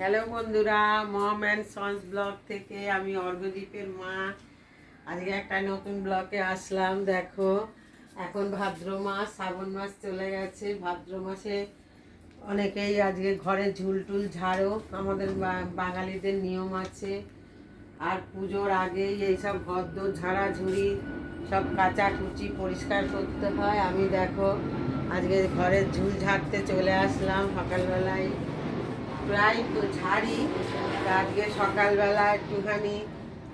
Hello বন্ধুরা, মম and sons blog থেকে আমি অর্ঘদ্বীপের মা। আজকে একটা নতুন ব্লগে আসলাম, দেখো। এখন ভাদ্র মাস, শ্রাবণ মাস চলে গেছে। ভাদ্র মাসে অনেকেই আজকে ঘরে ঝুলটুল ঝাড়ো। আমাদের বাঙালিদের নিয়ম আছে। আর পুজোর আগেই এইসব গদ্দ ঝাড়াঝুড়ি, সব কাঁচা কুচি পরিষ্কার করতে হয়। আমি দেখো, আজকে ঘরের ঝুল ঝাড়তে চলে আসলাম সকালবেলায়। প্রায় তো ঝাড়ি। আজকে সকালবেলা একটুখানি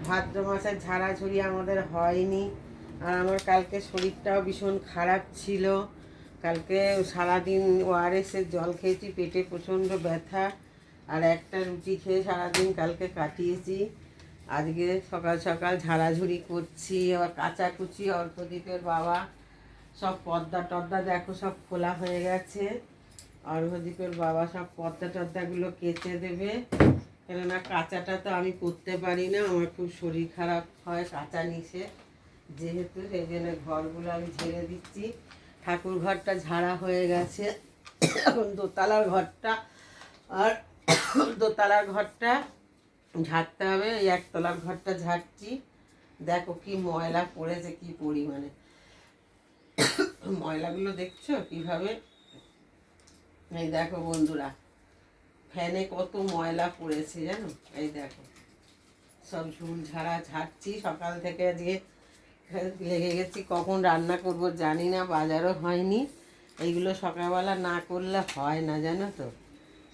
ভাদ্র মাসের ঝাড়াঝুড়ি আমাদের হয়নি। আর আমার কালকে শরীরটাও ভীষণ খারাপ ছিল। কালকে সারাদিন ওআরএসের জল খেয়েছি, পেটে প্রচণ্ড ব্যথা। আর একটা রুটি খেয়ে সারাদিন কালকে কাটিয়েছি। আজকে সকাল সকাল ঝাড়াঝুড়ি করছি, আবার কাচাকুচি অল্পদ্বীপের বাবা। সব পর্দা টর্দা দেখো সব খোলা হয়ে গেছে। অর্ঘদ্বীপের বাবা সব পর্দা টর্দাগুলো কেচে দেবে। কেননা কাঁচাটা তো আমি করতে পারি না, আমার খুব শরীর খারাপ হয় কাঁচা নিষে যেহেতু সেই জন্য ঘরগুলো আমি ঝেড়ে দিচ্ছি। ঠাকুর ঘরটা ঝাড়া হয়ে গেছে। এখন দোতলার ঘরটা। আর দোতলার ঘরটা ঝাড়তে হবে, এই একতলার ঘরটা ঝাড়ছি। দেখো কি ময়লা পড়েছে, কি পরিমাণে। ময়লাগুলো দেখছ কীভাবে? এই দেখো বন্ধুরা, ফ্যানে কত ময়লা পড়েছে জানো? এই দেখো, সব ঝুল ঝাড়া ঝাড়ছি, সকাল থেকে আজকে লেগে গেছি, কখন রান্না করব জানি না, বাজারও হয়নি। এইগুলো সকালবেলা না করলে হয় না, জানো তো?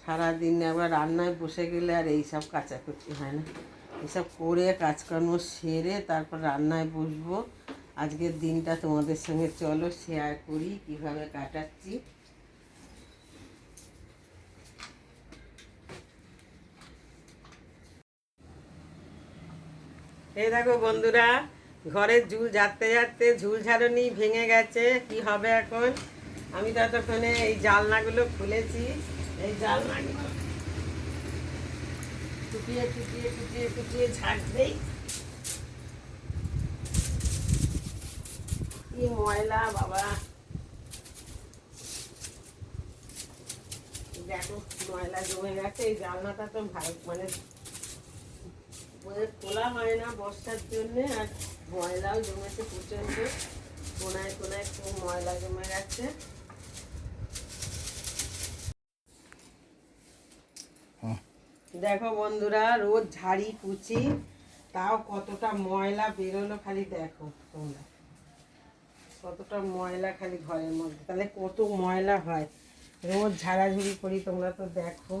সারাদিন আবার রান্নায় বসে গেলে আর এইসব কাচাকুচি হয় না। এসব করে কাজকর্ম সেরে তারপর রান্নায় বসবো। আজকের দিনটা তোমাদের সঙ্গে চলো শেয়ার করি, কীভাবে কাটাচ্ছি। এই দেখো বন্ধুরা ঘরের ঝুল ঝাড়তে ঝাড়তে ঝুল ঝাড়নি ভেঙে গেছে, কি হবে এখন? আমি ততক্ষণে এই জালনাগুলো খুলেছি। এই জালনাগুলো টুটিয়ে টুটিয়ে টুটিয়ে টুটিয়ে ঝাড় কি ময়লা বাবা। দেখো, ময়লা জমে গেছে, এই জালনাটা তো ভালো মানে ওদের খোলা হয় না বর্ষার জন্য আর ময়লাও জমেছে প্রচণ্ড। কোনায় কোনায় খুব ময়লা জমে গেছে। দেখো বন্ধুরা রোজ ঝাড়ি কুচি তাও কতটা ময়লা বেরোলো খালি দেখো তোমরা। কতটা ময়লা খালি ঘরের মধ্যে। তাহলে কত ময়লা হয়? রোজ ঝাড়াঝুড়ি করি তোমরা তো দেখো।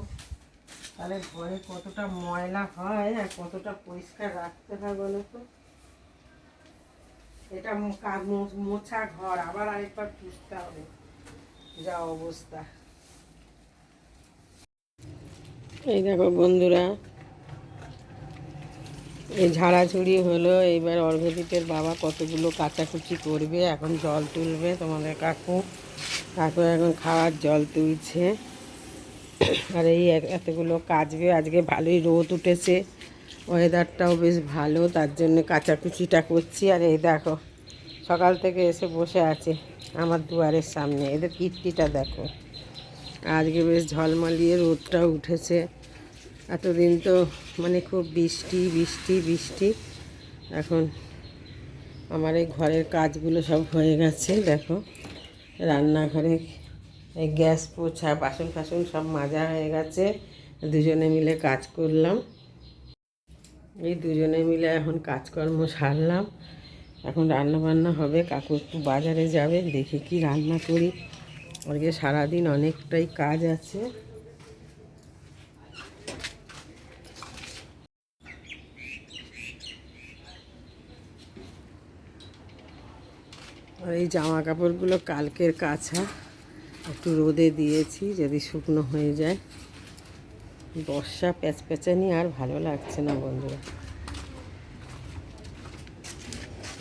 তাহলে ঘরে কতটা ময়লা হয় আর কতটা পরিষ্কার রাখতে হয় বলো তো? এটা মোছা ঘর, আবার আরেকবার পুষতে হবে। যা অবস্থা। এই দেখো বন্ধুরা, এই ঝাড়াঝুড়ি হলো, এইবার অর্ঘদ্বীপের বাবা কতগুলো কাচাকুচি করবে, এখন জল তুলবে তোমাদের কাকু। কাকু এখন খাওয়ার জল তুলছে। আর এই এতগুলো কাচবে আজকে ভালোই রোদ উঠেছে। ওয়েদারটাও বেশ ভালো, তার জন্য কাচাকুচিটা করছি। আর এই দেখো, সকাল থেকে এসে বসে আছে আমার দুয়ারের সামনে। এদের কীর্তিটা দেখো। আজকে বেশ ঝলমালিয়ে রোদটাও উঠেছে। এতদিন তো মানে খুব বৃষ্টি বৃষ্টি বৃষ্টি। এখন আমার এই ঘরের কাজগুলো সব হয়ে গেছে, দেখো। রান্নাঘরে এই গ্যাস পোছা, বাসন ফাসন সব মাজা হয়ে গেছে। দুজনে মিলে কাজ করলাম। এই দুজনে মিলে এখন কাজকর্ম সারলাম। এখন রান্না বান্না হবে, কাকু একটু বাজারে যাবে, দেখি কি রান্না করি। আজকে সারাদিন অনেকটাই কাজ আছে। আর এই জামা কাপড়গুলো কালকের কাছা। একটু রোদে দিয়েছি যদি শুকনো হয়ে যায়। বর্ষা প্যাচপ্যাচানি আর ভালো লাগছে না বন্ধুরা।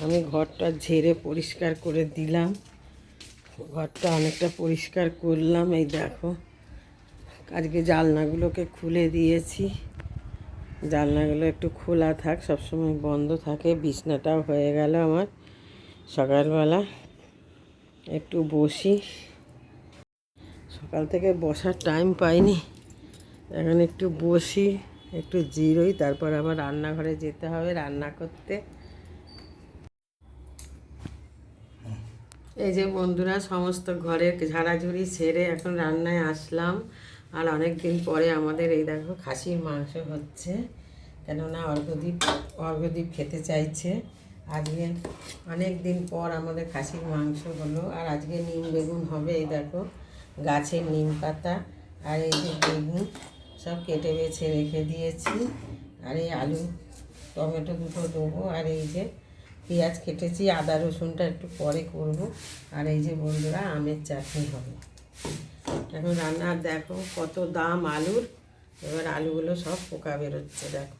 আমি ঘরটা ঝেড়ে পরিষ্কার করে দিলাম। ঘরটা অনেকটা পরিষ্কার করলাম, এই দেখো। আজকে জালনাগুলোকে খুলে দিয়েছি। জানলাগুলো একটু খোলা থাক, সবসময় বন্ধ থাকে। বিছনাটাও হয়ে গেল আমার সকালবেলা। একটু বসি। সকাল থেকে বসার টাইম পাইনি। এখন একটু বসি, একটু জিরোই, তারপর আবার রান্নাঘরে যেতে হবে, রান্না করতে। এই যে বন্ধুরা, সমস্ত ঘরের ঝাড়াঝুড়ি ছেড়ে এখন রান্নায় আসলাম। আর অনেক দিন পরে আমাদের এই দেখো খাসির মাংস হচ্ছে। কেননা অর্ঘদ্বীপ অর্ঘদ্বীপ খেতে চাইছে। আজকে অনেক দিন পর আমাদের খাসির মাংস হলো। আর আজকে নিম বেগুন হবে, এই দেখো। গাছের নিম পাতা আর এই যে বেগুন সব কেটে বেছে রেখে দিয়েছি। আর এই আলু, টমেটো দুটো দেবো। আর এই যে পেঁয়াজ কেটেছি, আদা রসুনটা একটু পরে করব। আর এই যে বন্ধুরা, আমের চাটনি হবে। এখন রান্নার দেখো কত দাম আলুর। এবার আলুগুলো সব পোকা বেরোচ্ছে, দেখো।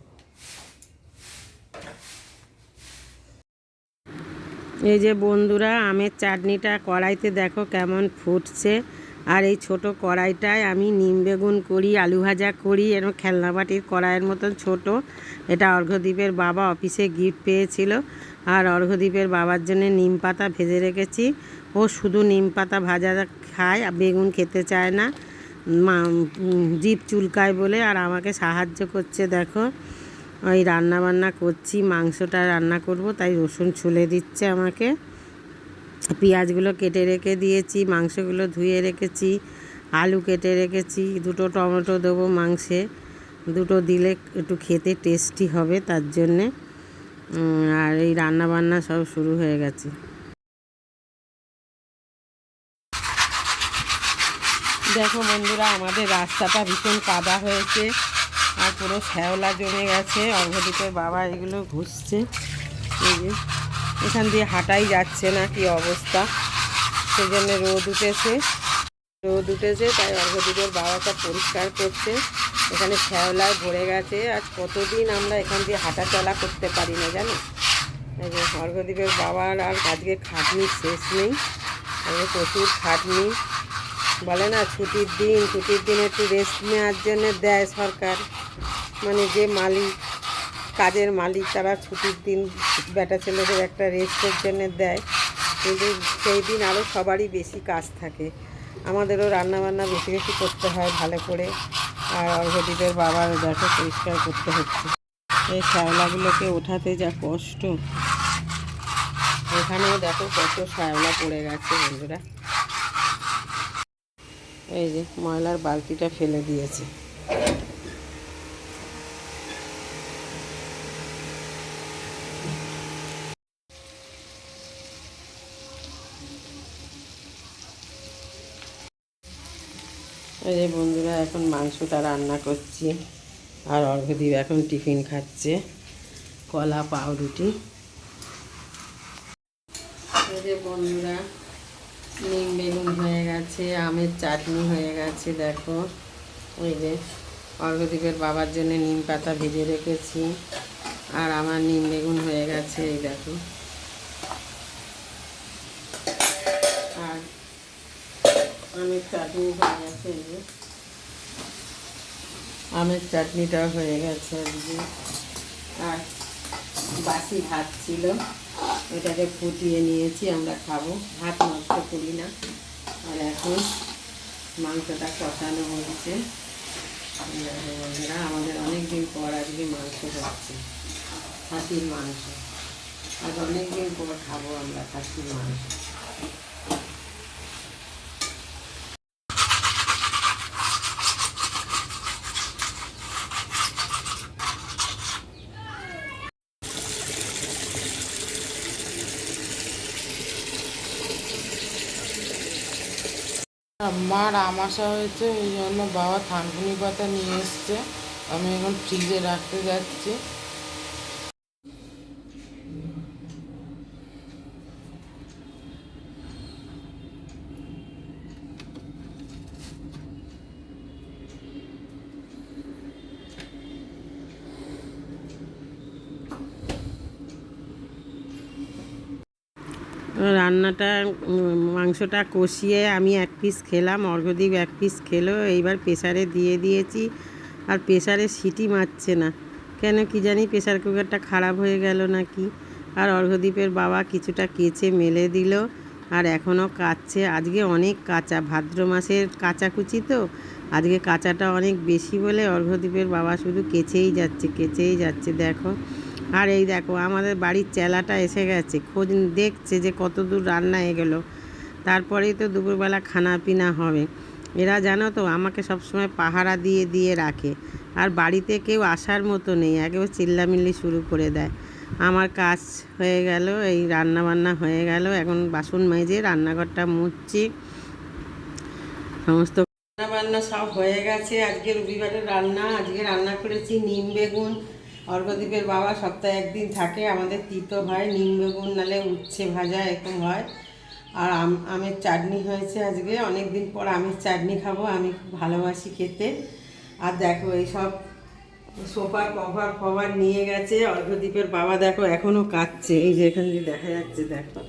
এই যে বন্ধুরা, আমের চাটনিটা কড়াইতে দেখো কেমন ফুটছে। আর এই ছোট কড়াইটায় আমি নিম বেগুন করি, আলু ভাজা করি এরকম খেলনা বাটির কড়াইয়ের মতন ছোট। এটা অর্ঘদ্বীপের বাবা অফিসে গিফট পেয়েছিল। আর অর্ঘদ্বীপের বাবার জন্য নিম পাতা ভেজে রেখেছি। ও শুধু নিম পাতা ভাজা খায়, আর বেগুন খেতে চায় না। জিভ চুলকায় বলে, আর আমাকে সাহায্য করছে, দেখো। ওই রান্না বান্না করছি, মাংসটা রান্না করব, তাই রসুন ছুলে দিচ্ছে আমাকে। পেঁয়াজগুলো কেটে রেখে দিয়েছি, মাংসগুলো ধুয়ে রেখেছি, আলু কেটে রেখেছি, দুটো টমেটো দেবো মাংসে, দুটো দিলে একটু খেতে টেস্টি হবে তার জন্যে। আর এই রান্না বান্না সব শুরু হয়ে গেছে। দেখো বন্ধুরা, আমাদের রাস্তাটা ভীষণ কাদা হয়েছে আর পুরো শ্যাওলা জমে গেছে। অর্ঘদ্বীপের বাবা এগুলো ঘুষছে। এই যে এখান দিয়ে হাঁটাই যাচ্ছে না, কি অবস্থা? সেই জন্য রোদ উঠেছে। রোদ উঠেছে, তাই অর্ঘদ্বীপের বাবাটা পরিষ্কার করছে। এখানে শ্যাওলায় ভরে গেছে, আর কতদিন আমরা এখান দিয়ে হাঁটা চলা করতে পারি না, জানো? অর্ঘদ্বীপের বাবার আর আজকে খাটনি শেষ নেই, আজকে প্রচুর খাটনি। বলে না, ছুটির দিন ছুটির দিন একটু রেস্ট নেওয়ার জন্য দেয় সরকার। মানে যে মালিক কাজের মালিক তারা ছুটির দিন বেটা ছেলেদের একটা রেস্টের জন্য দেয়। কিন্তু সেই দিন আরও সবারই বেশি কাজ থাকে। আমাদেরও রান্নাবান্না বেশি বেশি করতে হয় ভালো করে। আর অর্ঘদ্বীপের বাবার দেখো পরিষ্কার করতে হচ্ছে। এই শ্যাওলাগুলোকে ওঠাতে যা কষ্ট। এখানেও দেখো কত শ্যাওলা পড়ে গেছে বন্ধুরা। এই যে ময়লার বালতিটা ফেলে দিয়েছে। এই যে বন্ধুরা, এখন মাংসটা রান্না করছি। আর অর্ঘদীপ এখন টিফিন খাচ্ছে, কলা, পাউরুটি। এই বন্ধুরা, নিম বেগুন হয়ে গেছে, আমের চাটনি হয়ে গেছে, দেখো। ওই যে অর্ঘদ্বীপের বাবার জন্য নিম পাতা ভেজে রেখেছি, আর আমার নিম বেগুন হয়ে গেছে, এই দেখো আর আমের চাটনি হয়ে গেছে আমের চাটনিটা হয়ে গেছে আর বাসি ভাত ছিল। ওটাকে ফুটিয়ে নিয়েছি, আমরা খাব। ভাত নষ্ট করি না। আর এখন মাংসটা কষানো হচ্ছে বন্ধুরা, আমাদের অনেক দিন পর আজকে মাংস হচ্ছে। খাসির মাংস। আর অনেক দিন পর খাব আমরা খাসির মাংস। মার আমাশা হয়েছে ওই জন্য বাবা থানকুনি পাতা নিয়ে এসছে। আমি এখন ফ্রিজে রাখতে যাচ্ছি। রান্নাটা মাংসটা কষিয়ে আমি এক পিস খেলাম অর্ঘদ্বীপ এক পিস খেলো, এইবার প্রেসারে দিয়ে দিয়েছি। আর প্রেসারে সিটি মারছে না। কেন কি জানি প্রেসার কুকারটা খারাপ হয়ে গেল নাকি? আর অর্ঘদ্বীপের বাবা কিছুটা কেচে মেলে দিল, আর এখনও কাচ্ছে আজকে অনেক কাঁচা, ভাদ্র মাসের কাঁচাকুচি তো। আজকে কাঁচাটা অনেক বেশি বলে অর্ঘদ্বীপের বাবা শুধু কেচেই যাচ্ছে কেচেই যাচ্ছে। দেখো আর এই দেখো, আমাদের বাড়ির চেলাটা এসে গেছে। খোঁজ দেখছে যে কত দূর রান্না এগোলো তারপরেই তো দুপুরবেলা খানা পিনা হবে। এরা জানো তো, আমাকে সবসময় পাহারা দিয়ে দিয়ে রাখে। আর বাড়িতে কেউ আসার মতো নেই, একেবারে চিল্লামিল্লি শুরু করে দেয়। আমার কাজ হয়ে গেল, এই রান্না বান্না হয়ে গেল। এখন বাসন মেজে রান্নাঘরটা মুছছি। সমস্ত রান্না বান্না সব হয়ে গেছে। আজকে রবিবারের রান্না, আজকে রান্না করেছি নিম বেগুন অর্ঘদ্বীপের বাবা সপ্তাহে একদিন থাকে আমাদের তিতো হয় নিম বেগুন নালে উচ্ছে ভাজা এরকম হয়। আর আম আমের চাটনি হয়েছে আজকে। অনেক দিন পর আমের চাটনি খাব আমি খুব ভালোবাসি খেতে। আর দেখো এই সব সোফার কভার ফভার নিয়ে গেছে অর্ঘদ্বীপের বাবা দেখো এখনও কাচ্ছে এই যে এখান দিয়ে দেখা যাচ্ছে দেখো।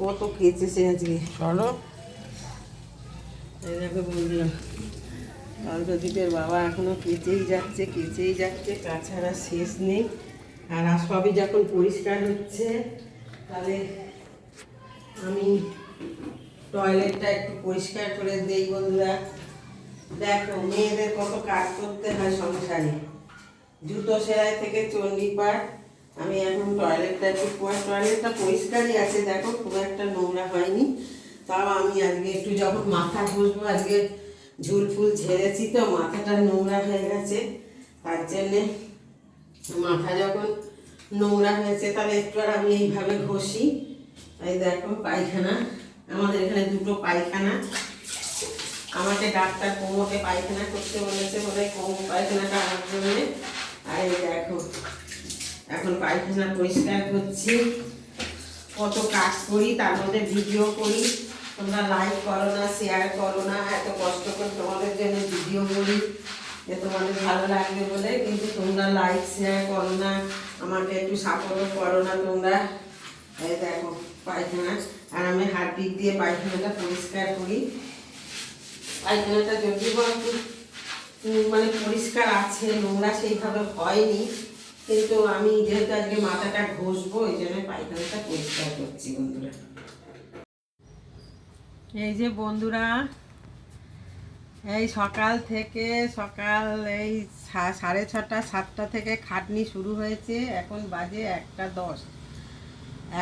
কত কেচেছে আজকে। চলো। এই দেখো বন্ধুরা। অর্ঘদ্বীপের বাবা এখনও কেচেই যাচ্ছে কেচেই যাচ্ছে কাছাড়া শেষ নেই। আর সবই যখন পরিষ্কার হচ্ছে, তাহলে আমি টয়লেটটা একটু পরিষ্কার করে দেই বন্ধুরা। দেখো, মেয়েদের কত কাজ করতে হয় সংসারে। জুতো সেলাই থেকে চণ্ডীপাঠ আমি এখন টয়লেটটা একটু টয়লেটটা পরিষ্কারই আছে, দেখো, খুব একটা নোংরা হয়নি। তাও আমি আজকে একটু যখন মাথা ঘষবো, আজকে ঝুল ফুল ঝেড়েছি তো, মাথাটা নোংরা হয়ে গেছে। তার জন্যে মাথা যখন নোংরা হয়েছে, তাহলে একটু আর আমি এইভাবে ঘষি। এই দেখো, পায়খানা। আমাদের এখানে দুটো পায়খানা। আমাকে ডাক্তার কোমোতে পায়খানা করতে বলেছে বলে কোমো পায়খানাটা আমার জন্য। আর এই দেখো, এখন পায়খানা পরিষ্কার করছি। কত কাজ করি, তার মধ্যে ভিডিও করি। তোমরা লাইক করো না শেয়ার করো না, এত কষ্ট করে তোমাদের জন্য ভিডিও করি যে তোমাদের ভালো লাগবে বলে। কিন্তু তোমরা লাইক শেয়ার করো না, আমাকে একটু সাপোর্টও করো না তোমরা। এই দেখো, পায়খানা। আর আমি হারপিক দিয়ে পায়খানাটা পরিষ্কার করি। পায়খানাটা যদি একটু মানে পরিষ্কার আছে, নোংরা সেইভাবে হয়নি। কিন্তু আমি যেহেতু আজকে মাথাটা ঘষবো ওই জন্য পায়খানাটা পরিষ্কার করছি বন্ধুরা। এই যে বন্ধুরা, এই সকাল থেকে সকাল এই সাড়ে ছটা, সাতটা থেকে খাটনি শুরু হয়েছে, এখন বাজে একটা দশ।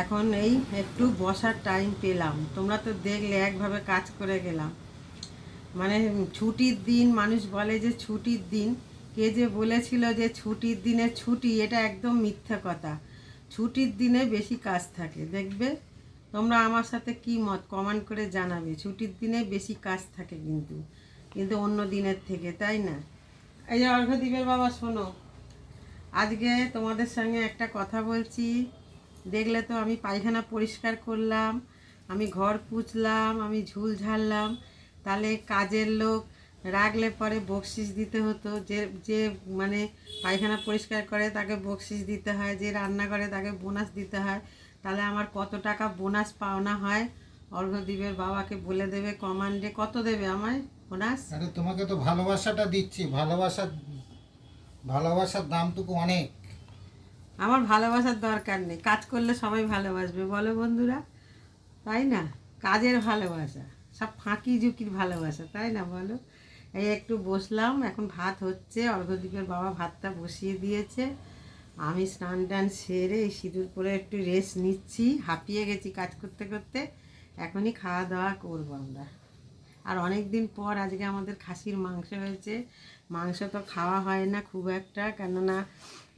এখন এই একটু বসার টাইম পেলাম। তোমরা তো দেখলে একভাবে কাজ করে গেলাম। মানে ছুটির দিন, মানুষ বলে যে ছুটির দিন। কে যে বলেছিল যে ছুটির দিনে ছুটি, এটা একদম মিথ্যা কথা। ছুটির দিনে বেশি কাজ থাকে, দেখবে? তোমরা আমার সাথে কি মত? কমেন্ট করে জানাবে। ছুটির দিনে বেশি কাজ থাকে কিন্তু। কিন্তু অন্য দিনের থেকে, তাই না? এই যে অর্ঘদ্বীপের বাবা, শোনো। আজকে তোমাদের সঙ্গে একটা কথা বলছি। দেখলে তো আমি পায়খানা পরিষ্কার করলাম, আমি ঘর পুছলাম, আমি ঝুল ঝাড়লাম। তাহলে কাজের লোক রাখলে পরে বকশিস দিতে হতো। যে যে মানে পায়খানা পরিষ্কার করে, তাকে বকশিস দিতে হয়। যে রান্না করে, তাকে বোনাস দিতে হয়। তাহলে আমার কত টাকা বোনাস পাওনা হয়? অর্ঘদ্বীপের বাবাকে বলে দেবে কমান্ডে কত দেবে আমায় বোনাস? আরে তোমাকে তো ভালোবাসাটা দিচ্ছি ভালোবাসার ভালোবাসার দামটুকু অনেক। আমার ভালোবাসার দরকার নেই কাজ করলে সবাই ভালোবাসবে বলো বন্ধুরা তাই না? কাজের ভালোবাসা সব ফাঁকি ঝুঁকির ভালোবাসা তাই না বলো? এই একটু বসলাম এখন ভাত হচ্ছে অর্ঘদ্বীপের বাবা ভাতটা বসিয়ে দিয়েছে। আমি স্নান টান সেরে সিঁদুর পরে একটু রেস্ট নিচ্ছি, হাঁপিয়ে গেছি কাজ করতে করতে। এখনই খাওয়া দাওয়া করব আমরা। আর অনেক দিন পর আজকে আমাদের খাসির মাংস হয়েছে। মাংস তো খাওয়া হয় না খুব একটা, কেননা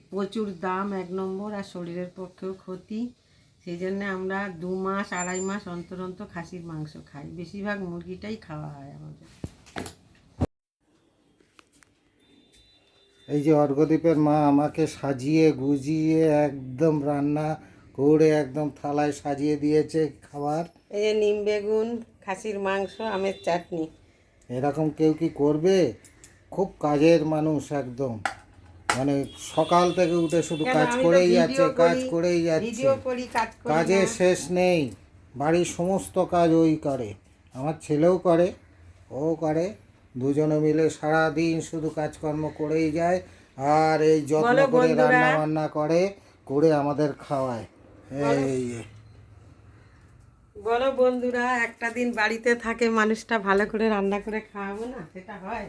প্রচুর দাম এক নম্বর আর শরীরের পক্ষেও ক্ষতি। সেই জন্য আমরা দু মাস, আড়াই মাস অন্তর অন্তর খাসির মাংস খাই। বেশিরভাগ মুরগিটাই খাওয়া হয় আমাদের। এই যে অর্ঘদ্বীপের মা আমাকে সাজিয়ে গুজিয়ে একদম রান্না করে একদম থালায় সাজিয়ে দিয়েছে খাবার। এই যে নিম বেগুন খাসির মাংস আমের চাটনি। এরকম কেউ কি করবে? খুব কাজের মানুষ একদম। মানে সকাল থেকে উঠে শুধু কাজ করেই যাচ্ছে কাজ করেই যাচ্ছে। কাজ শেষ নেই। বাড়ির সমস্ত কাজ ওই করে। আমার ছেলেও করে ও করে। দুজনে মিলে সারা দিন শুধু কাজকর্ম করেই যায় আর এই যত্ন করে রান্না বান্না করে করে আমাদের খাওয়ায়। এই বলো বন্ধুরা একটা দিন বাড়িতে থাকে মানুষটা ভালো করে রান্না করে খাওয়াবো না? সেটা হয়।